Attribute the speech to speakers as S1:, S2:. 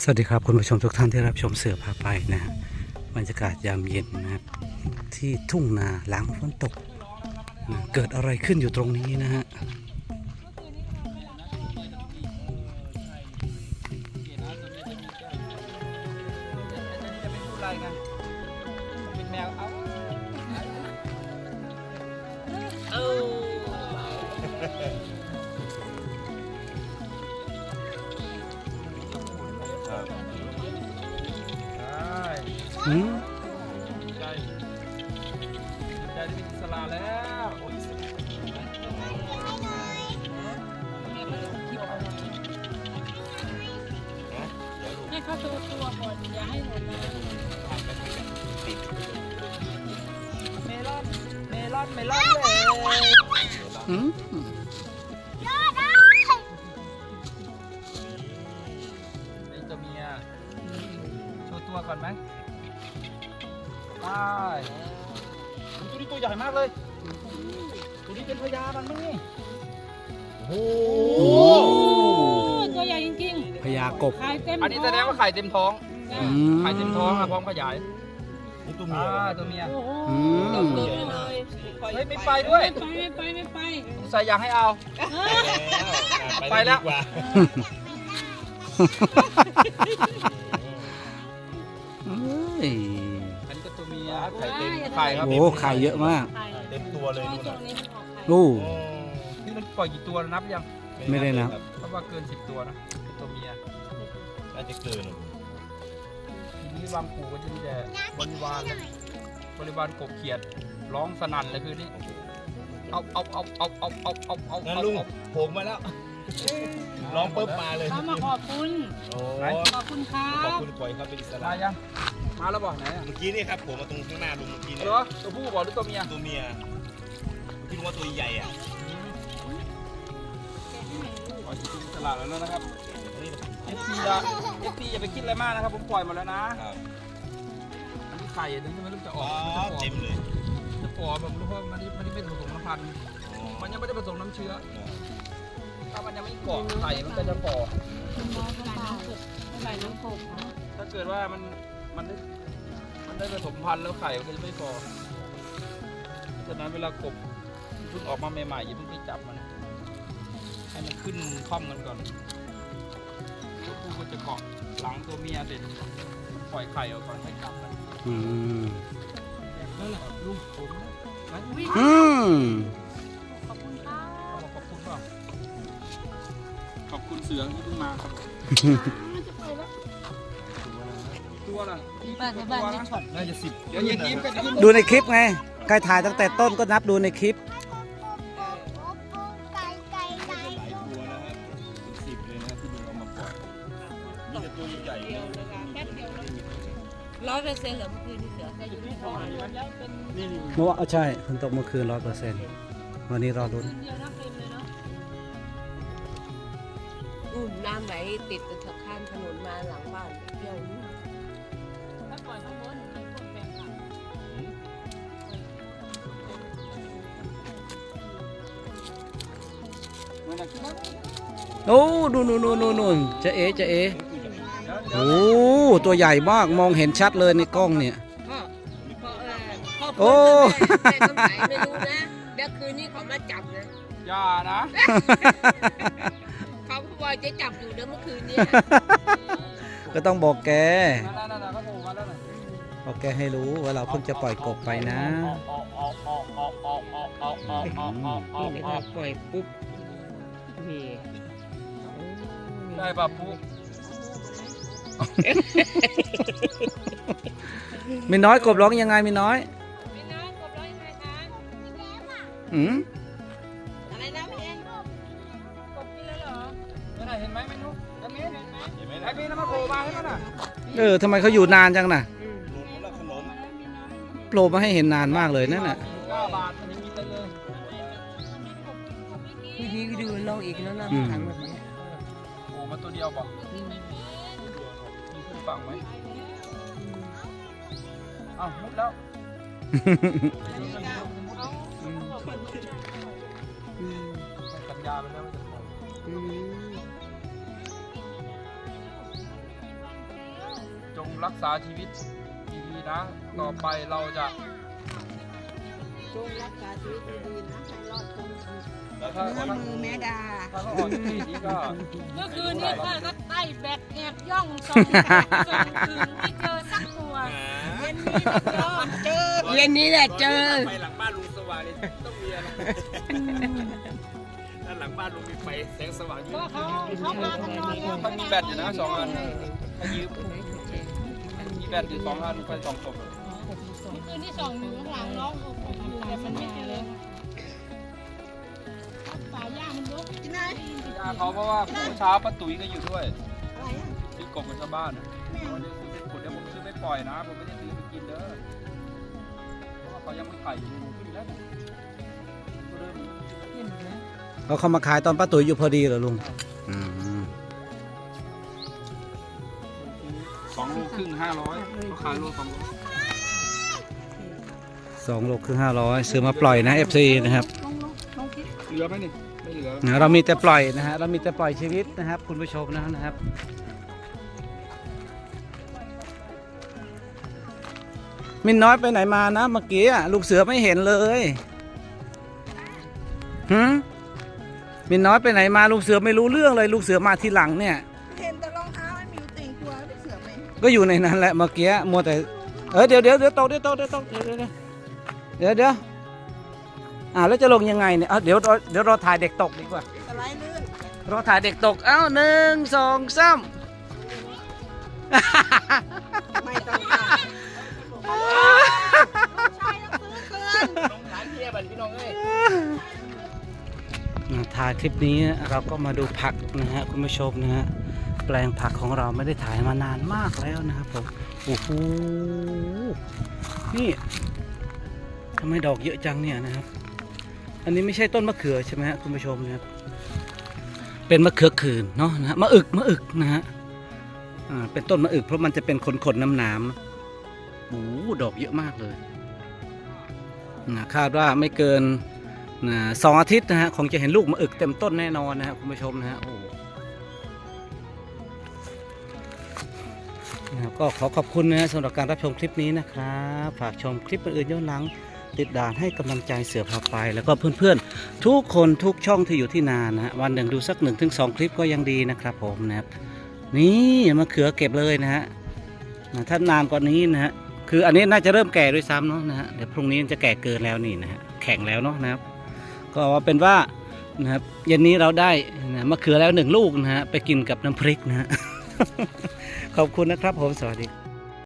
S1: สวัสดีครับคุณผู้ชมทุกท่านที่รับชมเสือพาไปนะฮะบรรยากาศยามเย็นนะครับที่ทุ่งนาหลังฝนตกนะเกิดอะไรขึ้นอยู่ตรงนี้นะฮะ
S2: ไม่พูดอะ อื
S1: ม
S2: ใจใจได้เป็นอิสระแล้วโอ้ยอิสระ
S3: ให้เขาตัวตัวก่อนอย่าให้หล่นนะ
S2: เมลอน เมลอน เมลอนเลย
S1: อืม
S2: ไอ้ตัวเมียโชว์ตัวก่อนไหม ไปตัวนี้ตัวใหญ่มากเลย ตัวนี้เป็นพญามันมั้งนี่โอ้
S1: โอ้
S3: โอ้ตัวใหญ่จริง
S1: พญากบ
S3: ๆขายเต็ม
S2: อันนี้แสดงว่าไข่เต็มท้อง
S3: จ้ะ
S1: อืม
S2: ไข่เต็มท้องอะพร้อมขยาย
S4: นี่ตัว
S2: อ่า
S4: เมีย
S2: ตัวเมีย
S3: โอ้โห
S1: อืม
S3: ตัวเลย
S2: เฮ้ยไม่ไปด้วย
S3: ไม่ไปไม่ไปไม่ไป
S2: สงสัยอยากให้เอา ไปแล้ว
S4: ดีกว่า
S1: เอ้ย
S2: อัน นี้ก็ตัวเมียไข่เต็มไข่ครับ
S1: โอ้ไข่เยอะมาก
S3: ไข่
S4: เต็มตัวเลย
S3: ช่ว
S4: นู่
S3: ง
S4: น
S3: นี้
S4: น่ะ
S3: มันออกไข่
S1: โอ้
S4: โอ้
S2: นี่มันปล่อยกี่ตัวแล้วนับยัง
S1: ไม่ได้นับ
S2: เพราะว่าเกินสิบตัวนะเป็นตัวเมีย
S4: น่าจะเกินอะ
S2: ทีนี้บางปู่ก็จะมีแต่บริวารเลยบริวารกบเขียดร้องสนั่นเลยคือนี่เอาเอาเอาเอาเอาเอาเอาเอา
S4: งั้น
S2: เอา
S4: ลุง
S2: เอา
S4: โผล่มาแล้ว ร้องปุ๊บมาเลย
S3: เขามาขอบคุณ
S4: โอ้
S3: ขอบคุณครั
S4: ขอบบคุณปล่อยเขาเป็นอิสระ
S2: ได้ยัง มาแล้วบอกไหนอะ
S4: เมื่อกี้นี่ครับผมมาตรงข้างหน้าลุงเมื่อกี้
S2: เห
S4: เนี่ย
S2: รอตัวผู้บอกหรือตัวเมีย
S4: ตัวเมียที่ลุงว่าตัวใหญ่อะ
S2: ปล่อยสิตลาดแล้วนะครับ
S4: นี่
S2: เอฟซีจะเอฟซีอย่าไปคิดอะไรมากนะครับ ผมปล่อยหมาแล้วนะครับอันนี้ไข่อันนี้ไม่รู้จะอ
S4: อ๋
S2: อ
S4: อก
S2: มันจะฟอ
S4: เต็มเลย
S2: จะฟอแบบรู้ว่ามันนี่มันนี่ไม่ผสมน้ำพันธุ์
S4: อ๋อ
S2: มันยังไม่ได้ผสมน้ำเชื้อ ถ้ามันยังไม่เกาะไข่มันก็จะฟอ
S3: ใส่น้ำกบ
S2: ถ้าเกิดว่ามันมันได้มันได้ผสมพันธุ์แล้วไข่มันก็จะไม่ฟอฉะนั้นเวลากบเพิ่งออกมาใหม่ๆอย่าเพิ่งไปจับมันให้มันขึ้นคล่อมกันก่อนตัวผู้ก็จะเกาะหลังตัวเมียเสร็จปล่อยไข่ออกก่อนให้จับมัน
S1: อืม
S2: นั่นแหละลูกผมนะนะอุ้ย
S1: อืม
S2: คุณเสือที่เพิ่งมาครับผม
S3: จะไปแล้ว
S2: ตัวละ
S3: บ้านในบ้านนี่ช็อต
S4: น่าจะสิบ
S2: เดี๋ยวเย็นยิ้มกันขึ้น
S1: ดูในคลิปไงใครถ่ายตั้งแต่ต้นก็นับดูในคลิป
S4: หลายตัวนะครับเป็นสิบเลยนะที่ลุงเอามาปล่อยมีแต่ตัวใหญ่ๆเลย
S5: ร้อยเปอร์เซ็นต์เหรอเมื่อคืนที่เสือได้อยู่ที่ประมาณ
S3: แล้วเป็น
S2: นี่นี่
S1: เมื่อวานใช่ฝนตกเมื่อคืนร้อยเปอร์เซ็นต์วันนี้รอรุ้น
S3: คืนเดียวนะเต็ มเลยเนาะ
S5: อุ้มน้ำไหลติดตะข้ามถนนมาหลังบ้านเที่ยวนู้น
S3: ถ้าปล่อยข้างบนให้คนแบ่งกัน
S2: เมื่อไหร่คิดนะ
S1: โอ้ดูนู่นนู่นนู่นนู่นจะเอจะเอ
S2: เดี๋ยวเดี๋ยว
S1: โอ้ตัวใหญ่มากมองเห็นชัดเลยในกล้องเนี่ย
S5: พ่อพ่อเออพ่อ
S1: โอ้
S5: แม่แม่ต้องไหนไม่รู้นะ เดี๋ยวคืนนี้เขามาจับนะ
S2: อย่านะ
S5: เขาบ อกว่าจะจับอยู่นะเมื่อคืนเนี้
S1: ก็ต้องบอกแก
S2: นั่นนั่นนั่นเขาโผล่มาแล้วน่ะ
S1: บอกแกให้รู้ว่าเราเพิ่งจะปล่อยกบไปนะ
S5: นี่นะครับปล่อยปุ๊บนี่
S2: ได้ป่ะปุ๊
S1: มีน้อยกบร้องยังไงมีน้อย
S3: พี่น้องกบร้อยยังไงคะ
S1: อืม
S3: เอ
S2: อ
S1: ทำไมเขาอยู่นานจังน่ะ
S5: อืม
S4: ลุงเขาละขนม
S1: โผล่มาให้เห็นนานมากเลยนั่นน่ะ
S2: เก้าบาทมันยังกินได้เลย
S5: พี่พีก็ดูลองอีกแล้วนะ
S1: อืม
S5: ถังแบบนี้
S2: โผล่มาตัวเดียวบอกมีขึ้นฝั่งไหมอ้าวมุดแล้ว
S5: อืม
S2: สัญญาไปแล้วว่าจะ รักษาชีวิตดีๆนะ ต่อไปเราจะ
S5: จงรักษาชีวิตดีๆนะให้รอดพ้น
S2: แล้วถ้า
S5: เนื้อ
S2: ถ้า
S5: มือแม่ดา
S2: ถ้าเขาออกทีนี้ก็
S3: เมื่อคืนนี้ข้าก็ไต่แบกแอบย่องส่องส่องถึงไม่เจอสักตัว
S5: เย็นนี้แหละเจอ
S4: ไปหลังบ้านลุงสว่างเลยต้องมีอะไรด้านหลังบ้านลุงมีไฟแสงสว่างอยู่
S3: ก็เขาเขาพากันนอนแล้ว
S2: มันมีแบตอยู่นะสองอันถ้ายืมมี แบตอยู่สองอันไฟสองศพ
S3: เมื่อคืนที่สองอยู่ข้างหลังน้องโอ้โหแต่มันไม่เจอป่าหญ้ามันรก
S2: ยาเขาเพราะว่าเมื่อเช้าป้าตุ๋ยก็อยู่ด้วยซื้อกบกับชาวบ้านอะเขาจะซื้อไปขุดเดี๋ยวผมซื้อไปปล่อยนะ ผมไม่ได้ซื้อไปกินเด้อเพราะว่าเขายังไม่ไข่อยู่ขึ้นแล้วเนี่ยเริ่ม
S1: เขาเข้ามาขายตอนป้าตุ๋ยอยู่พอดีเหรอลุง
S2: สองโลครึ่งห้าร้อยเขาขายโลสองโล
S1: สองโลครึ่งห้าร้อยซื้อมาปล่อยนะ FC นะครับ
S2: เหลือไหมนี่ไม่เหลือ
S1: นะเรามีแต่ปล่อยนะฮะเรามีแต่ปล่อยชีวิตนะครับ คุณผู้ชมนะนะครับ มินน้อยไปไหนมานะเมื่อกี้อะลูกเสือไม่เห็นเลยหืมมินน้อยไปไหนมาลูกเสือไม่รู้เรื่องเลย ลูกเสือมาทีหลังเนี่ย ก็อยู่ในนั้นแหละเมื่อกี้มัวแต่เออเดี๋ยวเดี๋ยวเดี๋ยวตกเดี๋ยวตกเดี๋ยวตกเดี๋ยวเดี๋ยวเดี๋ยวเดี๋ยวอ่าแล้วจะลงยังไงเนี่ยเอาเดี๋ยวเดี๋ยวเราถ่ายเด็กตกดีกว่า
S5: สไลด์ลื่น
S1: เราถ่ายเด็กตกเอ้าหนึ่งสองสาม
S5: ไม่ต้องค่ะใช่ต้องซื้อคืน
S4: ร้านเทียบพี่น้องเอ้ย
S1: ถ่ายคลิปนี้เราก็มาดูผักนะฮะคุณผู้ชมนะฮะ แปลงผักของเราไม่ได้ถ่ายมานานมากแล้วนะครับผมโอ้โหนี่ทำไมดอกเยอะจังเนี่ยนะครับ อันนี้ไม่ใช่ต้นมะเขือใช่ไหมฮะคุณผู้ชมนะครับเป็นมะเขือขืนเนาะนะมะอึกมะอึกนะฮะอ่าเป็นต้นมะอึกเพราะมันจะเป็นขนๆน้ำๆโอ้โหดอกเยอะมากเลยนะคาดว่าไม่เกินนะสองอาทิตย์นะฮะคงจะเห็นลูกมะอึกเต็มต้นแน่นอนนะฮะคุณผู้ชมนะฮะโอ้ นะครับก็ขอขอบคุณนะฮะสำหรับการรับชมคลิปนี้นะครับฝากชมคลิปอื่นย้อนหลัง ติดด่านให้กำลังใจเสือพาไป แล้วก็เพื่อนๆ ทุกคนทุกช่องที่อยู่ที่นานนะฮะวันหนึ่งดูสักหนึ่งถึงสองคลิปก็ยังดีนะครับผมนะครับนี่มะเขือเก็บเลยนะฮะถ้านานกว่านี้นะฮะคืออันนี้น่าจะเริ่มแก่ด้วยซ้ำเนาะนะฮะเดี๋ยวพรุ่งนี้จะแก่เกินแล้วนี่นะฮะแข็งแล้วเนาะนะครับ ก็เอาเป็นว่านะครับเย็นนี้เราได้นะมะเขือแล้วหนึ่งลูกนะฮะไปกินกับน้ำพริกนะฮะ ขอบคุณนะครับผมสวัสดี